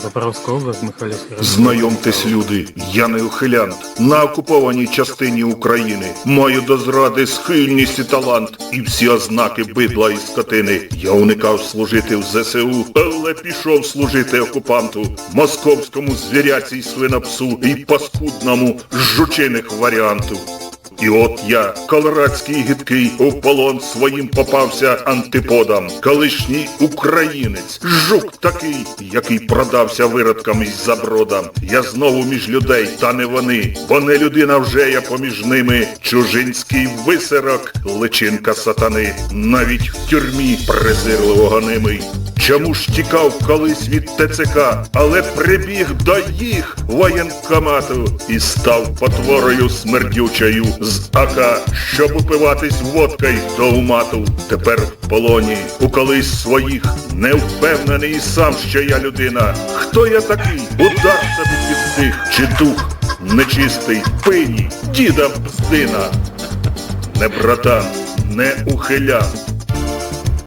Запорозька область. Знайомтесь, люди, я не ухилянт. На окупованій частині України маю до зради схильність і талант, і всі ознаки бидла і скотини. Я уникав служити в ЗСУ, але пішов служити окупанту, московському звіряці й свинопсу і паскудному жучиних варіанту. І от я, колорадський гидкий, у полон своїм попався антиподам. Колишній українець, жук такий, який продався виродкам із забродам. Я знову між людей, та не вони, бо не людина вже я поміж ними. Чужинський висерок, личинка сатани, навіть в тюрмі презирливо гонимий. Чому ж тікав колись від ТЦК, але прибіг до їх воєнкомату і став потворою смердючою з АК, щоб упиватись водкою до умату. Тепер в полоні у колись своїх не впевнений і сам, що я людина. Хто я такий? Удар собі під тих, чи дух нечистий, пині, діда бздина. Не братан, не ухилян,